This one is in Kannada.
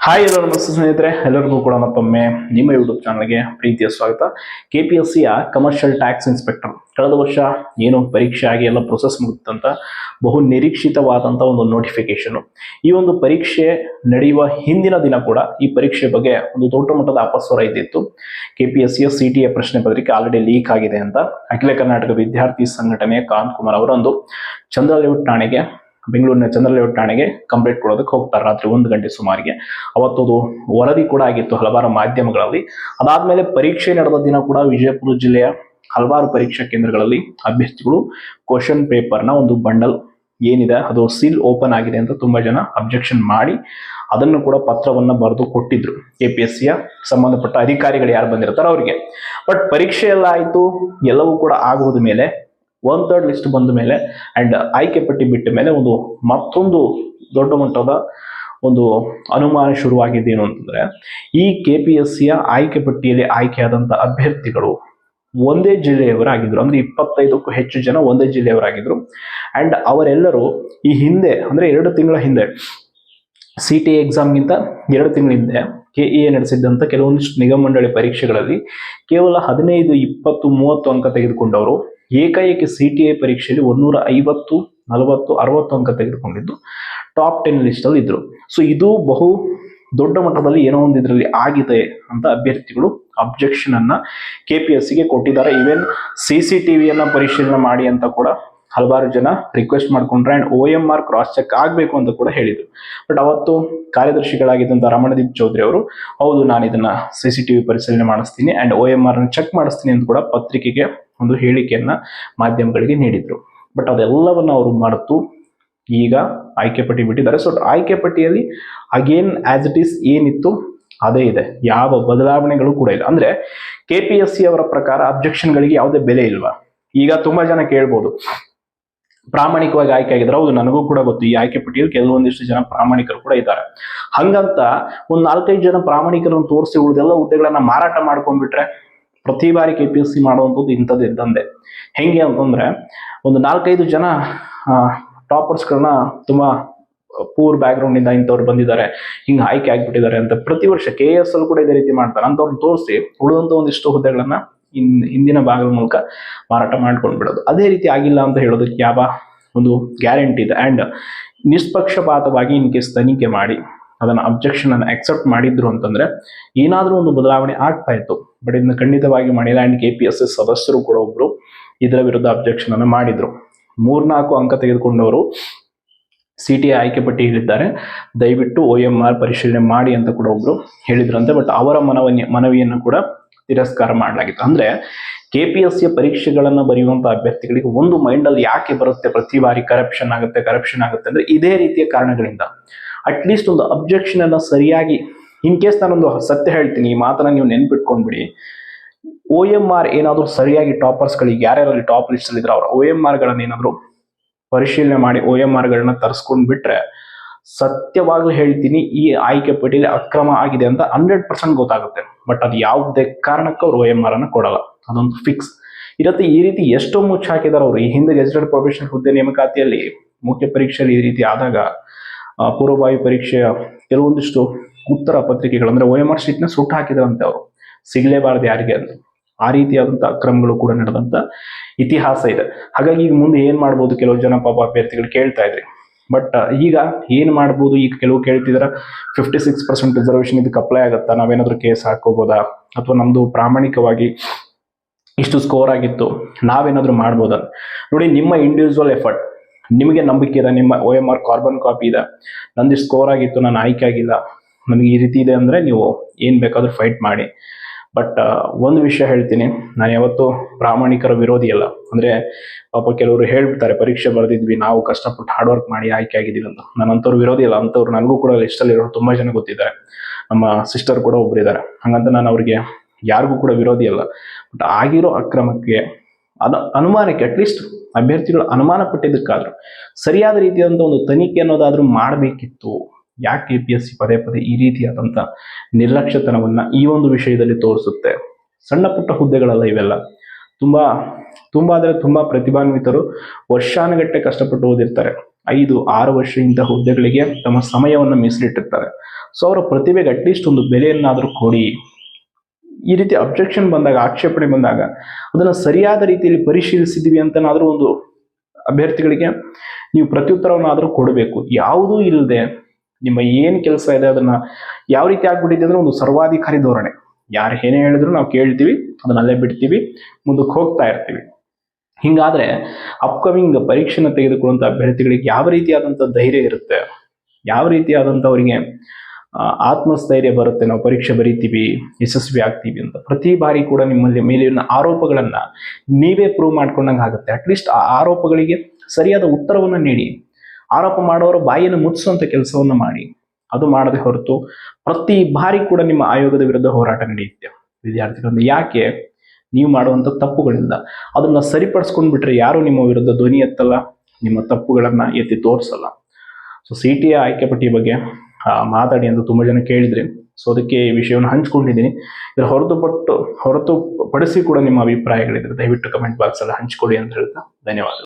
ಹಾಯ್ ಎಲ್ಲರೂ ನಮಸ್ತೆ ಸ್ನೇಹಿತರೆ, ಎಲ್ಲರಿಗೂ ಕೂಡ ಮತ್ತೊಮ್ಮೆ ನಿಮ್ಮ ಯೂಟ್ಯೂಬ್ ಚಾನಲ್ಗೆ ಪ್ರೀತಿಯ ಸ್ವಾಗತ. ಕೆ ಪಿ ಎಸ್ ಸಿಯ ಕಮರ್ಷಿಯಲ್ ಟ್ಯಾಕ್ಸ್ ಇನ್ಸ್ಪೆಕ್ಟರ್ ಕಳೆದ ವರ್ಷ ಏನು ಪರೀಕ್ಷೆ ಆಗಿ ಎಲ್ಲ ಪ್ರೊಸೆಸ್ ಮುಗಿತಂತ ಬಹು ನಿರೀಕ್ಷಿತವಾದಂಥ ಒಂದು ನೋಟಿಫಿಕೇಶನ್ ಈ ಒಂದು ಪರೀಕ್ಷೆ ನಡೆಯುವ ಹಿಂದಿನ ದಿನ ಕೂಡ ಈ ಪರೀಕ್ಷೆ ಬಗ್ಗೆ ಒಂದು ದೊಡ್ಡ ಮಟ್ಟದ ಅಪಸ್ವರ ಇದ್ದಿತ್ತು. ಕೆ ಪಿ ಎಸ್ ಸಿಯ ಸಿ ಟಿ ಪ್ರಶ್ನೆ ಪತ್ರಿಕೆ ಆಲ್ರೆಡಿ ಲೀಕ್ ಆಗಿದೆ ಅಂತ ಅಖಿಲ ಕರ್ನಾಟಕ ವಿದ್ಯಾರ್ಥಿ ಸಂಘಟನೆಯ ಕಾಂತ್ ಕುಮಾರ್ ಅವರೊಂದು ಚಂದ್ರಲೇಔಟ್ ಠಾಣೆಗೆ ಬೆಂಗಳೂರಿನ ಚಂದ್ರಲೇಔಟ್ ಠಾಣೆಗೆ ಕಂಪ್ಲೇಂಟ್ ಕೊಡೋದಕ್ಕೆ ಹೋಗ್ತಾರೆ ರಾತ್ರಿ ಒಂದು ಗಂಟೆ ಸುಮಾರಿಗೆ. ಅವತ್ತದು ವರದಿ ಕೂಡ ಆಗಿತ್ತು ಹಲವಾರು ಮಾಧ್ಯಮಗಳಲ್ಲಿ. ಅದಾದ್ಮೇಲೆ ಪರೀಕ್ಷೆ ನಡೆದ ದಿನ ಕೂಡ ವಿಜಯಪುರ ಜಿಲ್ಲೆಯ ಹಲವಾರು ಪರೀಕ್ಷಾ ಕೇಂದ್ರಗಳಲ್ಲಿ ಅಭ್ಯರ್ಥಿಗಳು ಕ್ವಶನ್ ಪೇಪರ್ನ ಒಂದು ಬಂಡಲ್ ಏನಿದೆ, ಅದು ಸೀಲ್ ಓಪನ್ ಆಗಿದೆ ಅಂತ ತುಂಬಾ ಜನ ಅಬ್ಜೆಕ್ಷನ್ ಮಾಡಿ ಅದನ್ನು ಕೂಡ ಪತ್ರವನ್ನ ಬರೆದು ಕೊಟ್ಟಿದ್ರು. ಕೆ ಪಿ ಎಸ್ ಸಿಯ ಸಂಬಂಧಪಟ್ಟ ಅಧಿಕಾರಿಗಳು ಯಾರು ಬಂದಿರ್ತಾರೋ ಅವರಿಗೆ. ಬಟ್ ಪರೀಕ್ಷೆ ಎಲ್ಲ ಆಯ್ತು, ಎಲ್ಲವೂ ಕೂಡ ಆಗೋದ ಮೇಲೆ ಒನ್ ಥರ್ಡ್ ಲಿಸ್ಟ್ ಬಂದ ಮೇಲೆ ಅಂಡ್ ಆಯ್ಕೆ ಪಟ್ಟಿ ಬಿಟ್ಟ ಮೇಲೆ ಒಂದು ಮತ್ತೊಂದು ದೊಡ್ಡ ಮಟ್ಟದ ಒಂದು ಅನುಮಾನ ಶುರುವಾಗಿದ್ದೇನು ಅಂತಂದ್ರೆ, ಈ ಕೆ ಪಿ ಎಸ್ ಸಿಯ ಆಯ್ಕೆ ಪಟ್ಟಿಯಲ್ಲಿ ಆಯ್ಕೆಯಾದಂಥ ಅಭ್ಯರ್ಥಿಗಳು ಒಂದೇ ಜಿಲ್ಲೆಯವರಾಗಿದ್ರು. ಅಂದ್ರೆ ಇಪ್ಪತ್ತೈದಕ್ಕೂ ಹೆಚ್ಚು ಜನ ಒಂದೇ ಜಿಲ್ಲೆಯವರಾಗಿದ್ದರು ಅಂಡ್ ಅವರೆಲ್ಲರೂ ಈ ಹಿಂದೆ, ಅಂದ್ರೆ ಎರಡು ತಿಂಗಳ ಹಿಂದೆ ಸಿ ಟಿ ಎಕ್ಸಾಮ್ಗಿಂತ ಎರಡು ತಿಂಗಳ ಹಿಂದೆ ಕೆ ಎ ನಡೆಸಿದ್ದಂಥ ಕೆಲವೊಂದಿಷ್ಟು ನಿಗಮ ಮಂಡಳಿ ಪರೀಕ್ಷೆಗಳಲ್ಲಿ ಕೇವಲ ಹದಿನೈದು, ಇಪ್ಪತ್ತು, ಮೂವತ್ತು ಅಂಕ ತೆಗೆದುಕೊಂಡವರು. ಏಕಾಏಕಿ ಸಿ ಟಿ ಐ ಪರೀಕ್ಷೆಯಲ್ಲಿ ಒಂದೂರ ಐವತ್ತು ನಲವತ್ತು, ಅರವತ್ತು ಅಂಕ ತೆಗೆದುಕೊಂಡಿದ್ದು ಟಾಪ್ ಟೆನ್ ಲಿಸ್ಟಲ್ಲಿ ಇದ್ದರು ಸೊ ಇದು ಬಹು ದೊಡ್ಡ ಮಟ್ಟದಲ್ಲಿ ಏನೋ ಒಂದು ಇದರಲ್ಲಿ ಆಗಿದೆ ಅಂತ ಅಭ್ಯರ್ಥಿಗಳು ಅಬ್ಜೆಕ್ಷನ್ ಅನ್ನ ಕೆ ಪಿ ಎಸ್ ಸಿಗೆ ಕೊಟ್ಟಿದ್ದಾರೆ. ಈವನ್ ಸಿ ಸಿ ಟಿ ವಿಯನ್ನ ಪರಿಶೀಲನೆ ಮಾಡಿ ಅಂತ ಕೂಡ ಹಲವಾರು ಜನ ರಿಕ್ವೆಸ್ಟ್ ಮಾಡ್ಕೊಂಡ್ರೆ and O M R cross check ಆಗಬೇಕು ಅಂತ ಕೂಡ ಹೇಳಿದರು. ಬಟ್ ಅವತ್ತು ಕಾರ್ಯದರ್ಶಿಗಳಾಗಿದ್ದಂಥ ರಮಣದೀಪ್ ಚೌಧರಿ ಅವರು, ಹೌದು ನಾನು ಇದನ್ನ ಸಿ ಸಿ ಟಿ ವಿ ಪರಿಶೀಲನೆ ಮಾಡಿಸ್ತೀನಿ ಅಂಡ್ ಓ ಎಂ ಆರ್ನ ಚೆಕ್ ಮಾಡಿಸ್ತೀನಿ ಅಂತ ಕೂಡ ಪತ್ರಿಕೆಗೆ ಒಂದು ಹೇಳಿಕೆಯನ್ನು ಮಾಧ್ಯಮಗಳಿಗೆ ನೀಡಿದ್ರು. ಬಟ್ ಅದೆಲ್ಲವನ್ನು ಅವರು ಮರೆತು ಈಗ ಆಯ್ಕೆ ಪಟ್ಟಿ ಬಿಟ್ಟಿದ್ದಾರೆ. ಸೊ ಆಯ್ಕೆ ಪಟ್ಟಿಯಲ್ಲಿ ಅಗೇನ್ ಆಸ್ ಇಟ್ ಈಸ್ ಏನಿತ್ತು? ಅದೇ ಇದೆ. ಯಾವ ಬದಲಾವಣೆಗಳು ಕೂಡ ಇಲ್ಲ. ಅಂದ್ರೆ ಕೆ ಪಿ ಎಸ್ ಸಿ ಅವರ ಪ್ರಕಾರ ಅಬ್ಜೆಕ್ಷನ್ಗಳಿಗೆ ಯಾವುದೇ ಬೆಲೆ ಇಲ್ವಾ? ಈಗ ತುಂಬಾ ಜನ ಕೇಳ್ಬೋದು. ಪ್ರಾಮಾಣಿಕವಾಗಿ ಆಯ್ಕೆ ಆಗಿದ್ರೆ ಹೌದು, ನನಗೂ ಕೂಡ ಗೊತ್ತು. ಈ ಆಯ್ಕೆ ಪಟ್ಟಿಯಲ್ಲಿ ಕೆಲವೊಂದಿಷ್ಟು ಜನ ಪ್ರಾಮಾಣಿಕರು ಕೂಡ ಇದ್ದಾರೆ. ಹಂಗಂತ ಒಂದು ನಾಲ್ಕೈದು ಜನ ಪ್ರಾಮಾಣಿಕರನ್ನು ತೋರಿಸಿ ಉಳಿದೆಲ್ಲ ಹುದ್ದೆಗಳನ್ನ ಮಾರಾಟ ಮಾಡ್ಕೊಂಡ್ಬಿಟ್ರೆ ಪ್ರತಿ ಬಾರಿ ಕೆ ಪಿ ಎಸ್ ಸಿ ಮಾಡುವಂಥದ್ದು ಇಂಥದ್ದು ಇದ್ದಂದೆ ಹೆಂಗೆ ಅಂತಂದ್ರೆ, ಒಂದು ನಾಲ್ಕೈದು ಜನ ಟಾಪರ್ಸ್ಗಳನ್ನ ತುಂಬಾ ಪೂರ್ ಬ್ಯಾಕ್ಗ್ರೌಂಡ್ ಇಂದ ಇಂಥವ್ರು ಬಂದಿದ್ದಾರೆ. ಹಿಂಗೆ ಆಯ್ಕೆ ಆಗ್ಬಿಟ್ಟಿದ್ದಾರೆ ಅಂತ ಪ್ರತಿ ವರ್ಷ ಕೆ ಎಸ್ ಅಲ್ಲಿ ಕೂಡ ಇದೇ ರೀತಿ ಮಾಡ್ತಾರೆ. ಅಂಥವ್ರನ್ನ ತೋರಿಸಿ ಉಳಿದಂತ ಒಂದಿಷ್ಟು ಹುದ್ದೆಗಳನ್ನು ಇನ್, ಹಿಂದಿನ ಭಾಗದ ಮೂಲಕ ಮಾರಾಟ ಮಾಡ್ಕೊಂಡು ಬಿಡೋದು. ಅದೇ ರೀತಿ ಆಗಿಲ್ಲ ಅಂತ ಹೇಳೋದಕ್ಕೆ ಯಾವ ಒಂದು ಗ್ಯಾರಂಟಿ ಇದೆ. ಅಂಡ್ ನಿಷ್ಪಕ್ಷಪಾತವಾಗಿ ಇನ್ ಕೇಸ್ ತನಿಖೆ ಮಾಡಿ ಅದನ್ನ ಅಬ್ಜೆಕ್ಷನ್ ಅನ್ನು ಅಕ್ಸೆಪ್ಟ್ ಮಾಡಿದ್ರು ಅಂತಂದ್ರೆ ಏನಾದರೂ ಒಂದು ಬದಲಾವಣೆ ಆಗ್ತಾ ಇತ್ತು. ಬಟ್ ಇದನ್ನ ಖಂಡಿತವಾಗಿ ಮಾಡಿಲ್ಲ and K P S S ಸದಸ್ಯರು ಕೂಡ ಒಬ್ರು ಇದರ ವಿರುದ್ಧ ಅಬ್ಜೆಕ್ಷನ್ ಅನ್ನು ಮಾಡಿದ್ರು. ಮೂರ್ನಾಲ್ಕು ಅಂಕ ತೆಗೆದುಕೊಂಡವರು ಸಿ ಟಿ ಆಯ್ಕೆ ಹೇಳಿದ್ದಾರೆ. ದಯವಿಟ್ಟು ಒ ಎಂ ಆರ್ ಪರಿಶೀಲನೆ ಮಾಡಿ ಅಂತ ಕೂಡ ಒಬ್ರು ಹೇಳಿದ್ರಂತೆ. ಬಟ್ ಅವರ ಮನವನ್ಯ, ಮನವಿಯನ್ನು ಕೂಡ ತಿರಸ್ಕಾರ ಮಾಡಲಾಗಿತ್ತು. ಅಂದ್ರೆ ಕೆ ಪಿ ಎಸ್ ಸಿ ಪರೀಕ್ಷೆಗಳನ್ನು ಬರೆಯುವಂತ ಅಭ್ಯರ್ಥಿಗಳಿಗೆ ಒಂದು ಮೈಂಡ್ ಅಲ್ಲಿ ಯಾಕೆ ಬರುತ್ತೆ? ಪ್ರತಿ ಬಾರಿ ಕರಪ್ಷನ್ ಆಗುತ್ತೆ ಕರಪ್ಷನ್ ಆಗುತ್ತೆ ಅಂದ್ರೆ ಇದೇ ರೀತಿಯ ಕಾರಣಗಳಿಂದ. ಅಟ್ಲೀಸ್ಟ್ ಒಂದು ಅಬ್ಜೆಕ್ಷನ್ ಅನ್ನ ಸರಿಯಾಗಿ ಇನ್ ಕೇಸ್ ನಾನೊಂದು ಸತ್ಯ ಹೇಳ್ತೀನಿ, ಈ ಮಾತನ್ನ ನೀವು ನೆನ್ಪಿಟ್ಕೊಂಡ್ಬಿಡಿ. ಓ ಎಂ ಆರ್ ಏನಾದರೂ ಸರಿಯಾಗಿ ಟಾಪರ್ಸ್ಗಳಿಗೆ ಯಾರ್ಯಾರಲ್ಲಿ ಟಾಪ್ ಲಿಸ್ಟ್ ಅಲ್ಲಿ ಅವ್ರ ಒ ಎಂ ಆರ್ ಗಳನ್ನ ಏನಾದ್ರು ಪರಿಶೀಲನೆ ಮಾಡಿ ಒ ಎಂ ಆರ್ಗಳನ್ನ ತರಿಸ್ಕೊಂಡ್ ಬಿಟ್ರೆ, ಸತ್ಯವಾಗ್ಲೂ ಹೇಳ್ತೀನಿ, ಈ ಆಯ್ಕೆ ಪಟ್ಟಿಯಲ್ಲಿ ಅಕ್ರಮ ಆಗಿದೆ ಅಂತ ಹಂಡ್ರೆಡ್ ಪರ್ಸೆಂಟ್ ಗೊತ್ತಾಗುತ್ತೆ. ಬಟ್ ಅದು ಯಾವುದೇ ಕಾರಣಕ್ಕೂ ಅವ್ರು ಒ ಎಂ ಆರ್ ಅನ್ನ ಕೊಡಲ್ಲ. ಅದೊಂದು ಫಿಕ್ಸ್ ಇರತ್ತೆ, ಈ ರೀತಿ ಎಷ್ಟೋ ಮುಚ್ಚ ಹಾಕಿದಾರೆ ಅವರು. ಈ ಹಿಂದೆ ಗೆಜೆಟೆಡ್ ಪ್ರೊಫೆಷನಲ್ ಹುದ್ದೆ ನೇಮಕಾತಿಯಲ್ಲಿ ಮುಖ್ಯ ಪರೀಕ್ಷೆಯಲ್ಲಿ ಈ ರೀತಿ ಆದಾಗ ಪೂರ್ವಭಾವಿ ಪರೀಕ್ಷೆಯ ಕೆಲವೊಂದಿಷ್ಟು ಉತ್ತರ ಪತ್ರಿಕೆಗಳು, ಅಂದ್ರೆ ಒ ಎಂ ಆರ್ ಶೀಟ್ನ ಸುಟ್ಟು ಹಾಕಿದ್ರಂತೆ ಅವರು. ಸಿಗಲೇಬಾರದು ಯಾರಿಗೆ ಅಂತ. ಆ ರೀತಿಯಾದಂಥ ಅಕ್ರಮಗಳು ಕೂಡ ನಡೆದಂತ ಇತಿಹಾಸ ಇದೆ. ಹಾಗಾಗಿ ಈಗ ಮುಂದೆ ಏನ್ ಮಾಡ್ಬೋದು ಕೆಲವು ಜನ ಪಾಪ ಅಭ್ಯರ್ಥಿಗಳು ಕೇಳ್ತಾ ಇದ್ರಿ. ಬಟ್ ಈಗ ಏನ್ ಮಾಡ್ಬೋದು? ಈಗ ಕೆಲವು ಕೇಳ್ತಿದಾರ ಫಿಫ್ಟಿ ಸಿಕ್ಸ್ ಪರ್ಸೆಂಟ್ ರಿಸರ್ವೇಶನ್ ಇದಕ್ಕೆ ಅಪ್ಲೈ ಆಗುತ್ತಾ? ನಾವೇನಾದರೂ ಕೇಸ್ ಹಾಕೋಬೋದಾ ಅಥವಾ ನಮ್ದು ಪ್ರಾಮಾಣಿಕವಾಗಿ ಇಷ್ಟು ಸ್ಕೋರ್ ಆಗಿತ್ತು, ನಾವೇನಾದ್ರೂ ಮಾಡ್ಬೋದಾ? ನೋಡಿ, ನಿಮ್ಮ ಇಂಡಿವಿಜುವಲ್ ಎಫರ್ಟ್ ನಿಮಗೆ ನಂಬಿಕೆ ಇದೆ, ನಿಮ್ಮ O M R carbon copy ಇದೆ ನಂದು ಸ್ಕೋರ್ ಆಗಿತ್ತು, ನಾನು ಆಯ್ಕೆ ಆಗಿಲ್ಲ. ನನಗೆ ಈ ರೀತಿ ಇದೆ ಅಂದರೆ ನೀವು ಏನು ಬೇಕಾದರೂ ಫೈಟ್ ಮಾಡಿ. ಬಟ್ ಒಂದು ವಿಷಯ ಹೇಳ್ತೀನಿ. ನಾನು ಯಾವತ್ತೂ ಪ್ರಾಮಾಣಿಕರ ವಿರೋಧಿ ಅಲ್ಲ. ಅಂದರೆ ಪಾಪ ಕೆಲವರು ಹೇಳ್ಬಿಡ್ತಾರೆ, ಪರೀಕ್ಷೆ ಬರೆದಿದ್ವಿ, ನಾವು ಕಷ್ಟಪಟ್ಟು ಹಾರ್ಡ್ ವರ್ಕ್ ಮಾಡಿ ಆಯ್ಕೆ ಆಗಿದ್ದೀವಿ ಅಂತ. ನಾನು ಅಂಥವ್ರು ವಿರೋಧಿ ಅಲ್ಲ ಅಂಥವ್ರು ನನಗೂ ಕೂಡ ಇರೋರು ತುಂಬ ಜನ ಗೊತ್ತಿದ್ದಾರೆ. ನಮ್ಮ ಸಿಸ್ಟರ್ ಕೂಡ ಒಬ್ಬರಿದ್ದಾರೆ ಹಂಗಂತ ನಾನು ಅವರಿಗೆ ಯಾರಿಗೂ ಕೂಡ ವಿರೋಧಿ ಅಲ್ಲ. ಬಟ್ ಆಗಿರೋ ಅಕ್ರಮಕ್ಕೆ ಅದ ಅನುಮಾನಕ್ಕೆ ಅಟ್ಲೀಸ್ಟ್ ಅಭ್ಯರ್ಥಿಗಳು ಅನುಮಾನ ಪಟ್ಟಿದ್ದಕ್ಕಾದ್ರೂ ಸರಿಯಾದ ರೀತಿಯಾದಂಥ ಒಂದು ತನಿಖೆ ಅನ್ನೋದಾದರೂ ಮಾಡಬೇಕಿತ್ತು. ಯಾಕೆ ಪಿ ಎಸ್ ಸಿ ಪದೇ ಪದೇ ಈ ರೀತಿಯಾದಂಥ ನಿರ್ಲಕ್ಷ್ಯತನವನ್ನು ಈ ಒಂದು ವಿಷಯದಲ್ಲಿ ತೋರಿಸುತ್ತೆ. ಸಣ್ಣ ಪುಟ್ಟ ಹುದ್ದೆಗಳಲ್ಲ ಇವೆಲ್ಲ. ತುಂಬಾ ತುಂಬಾ ಅಂದ್ರೆ ತುಂಬಾ ಪ್ರತಿಭಾನ್ವಿತರು ವರ್ಷಾನುಗಟ್ಟೆ ಕಷ್ಟಪಟ್ಟು ಓದಿರ್ತಾರೆ. ಐದು, ಆರು ವರ್ಷ ಇಂಥ ಹುದ್ದೆಗಳಿಗೆ ತಮ್ಮ ಸಮಯವನ್ನು ಮೀಸಲಿಟ್ಟಿರ್ತಾರೆ. ಸೊ ಅವರ ಪ್ರತಿಭೆಗೆ ಅಟ್ಲೀಸ್ಟ್ ಒಂದು ಬೆಲೆಯನ್ನಾದರೂ ಕೊಡಿ. ಈ ರೀತಿ ಅಬ್ಜೆಕ್ಷನ್ ಬಂದಾಗ, ಆಕ್ಷೇಪಣೆ ಬಂದಾಗ ಅದನ್ನು ಸರಿಯಾದ ರೀತಿಯಲ್ಲಿ ಪರಿಶೀಲಿಸಿದ್ವಿ ಅಂತನಾದರೂ ಒಂದು ಅಭ್ಯರ್ಥಿಗಳಿಗೆ ನೀವು ಪ್ರತ್ಯುತ್ತರವನ್ನಾದರೂ ಕೊಡಬೇಕು. ಯಾವುದೂ ಇಲ್ಲದೆ ನಿಮ್ಮ ಏನು ಕೆಲಸ ಇದೆ ಅದನ್ನು ಯಾವ ರೀತಿ ಆಗ್ಬಿಟ್ಟಿದೆ ಅಂದರೆ ಒಂದು ಸರ್ವಾಧಿಕಾರಿ ಧೋರಣೆ. ಯಾರು ಏನೇ ಹೇಳಿದ್ರು ನಾವು ಕೇಳ್ತೀವಿ, ಅದನ್ನ ಅಲ್ಲೇ ಬಿಡ್ತೀವಿ, ಮುಂದಕ್ಕೆ ಹೋಗ್ತಾ ಇರ್ತೀವಿ. ಹಿಂಗಾದ್ರೆ ಅಪ್ಕಮಿಂಗ್ ಪರೀಕ್ಷೆನ ತೆಗೆದುಕೊಳ್ಳುವಂಥ ಅಭ್ಯರ್ಥಿಗಳಿಗೆ ಯಾವ ರೀತಿಯಾದಂಥ ಧೈರ್ಯ ಇರುತ್ತೆ? ಯಾವ ರೀತಿಯಾದಂಥ ಅವರಿಗೆ ಆತ್ಮಸ್ಥೈರ್ಯ ಬರುತ್ತೆ, ನಾವು ಪರೀಕ್ಷೆ ಬರೀತೀವಿ, ಯಶಸ್ವಿ ಆಗ್ತೀವಿ ಅಂತ. ಪ್ರತಿ ಬಾರಿ ಕೂಡ ನಿಮ್ಮಲ್ಲಿ ಮೇಲಿನ ಆರೋಪಗಳನ್ನ ನೀವೇ ಪ್ರೂವ್ ಮಾಡ್ಕೊಂಡಂಗೆ ಆಗುತ್ತೆ. ಅಟ್ಲೀಸ್ಟ್ ಆ ಆರೋಪಗಳಿಗೆ ಸರಿಯಾದ ಉತ್ತರವನ್ನು ನೀಡಿ. ಆರೋಪ ಮಾಡೋರ ಬಾಯಿಯನ್ನು ಮುಚ್ಚಿಸುವಂತ ಕೆಲಸವನ್ನು ಮಾಡಿ. ಅದು ಮಾಡದೆ ಹೊರತು ಪ್ರತಿ ಬಾರಿ ಕೂಡ ನಿಮ್ಮ ಆಯೋಗದ ವಿರುದ್ಧ ಹೋರಾಟ ನಡೆಯುತ್ತೆ. ವಿದ್ಯಾರ್ಥಿಗಳನ್ನು ಯಾಕೆ ನೀವು ಮಾಡುವಂತ ತಪ್ಪುಗಳಿಂದ? ಅದನ್ನ ಸರಿಪಡಿಸ್ಕೊಂಡು ಬಿಟ್ರೆ ಯಾರು ನಿಮ್ಮ ವಿರುದ್ಧ ಧ್ವನಿ ಎತ್ತಲ್ಲ? ನಿಮ್ಮ ತಪ್ಪುಗಳನ್ನ ಎತ್ತಿ ತೋರಿಸಲ್ಲ. ಸೊ ಸಿ ಟಿ ಆಯ್ಕೆ ಪಟ್ಟಿ ಬಗ್ಗೆ ಮಾತಾಡಿ ಅಂತ ತುಂಬ ಜನ ಕೇಳಿದ್ರಿ. ಸೊ ಅದಕ್ಕೆ ಈ ವಿಷಯವನ್ನು ಹಂಚ್ಕೊಂಡಿದ್ದೀನಿ. ಇದರ ಹೊರತುಪಟ್ಟು ಹೊರತು ಪಡಿಸಿ ಕೂಡ ನಿಮ್ಮ ಅಭಿಪ್ರಾಯಗಳಿದ್ರೆ ದಯವಿಟ್ಟು ಕಮೆಂಟ್ ಬಾಕ್ಸ್ ಅಲ್ಲಿ ಹಂಚ್ಕೊಡಿ ಅಂತ ಹೇಳ್ತಾ ಧನ್ಯವಾದ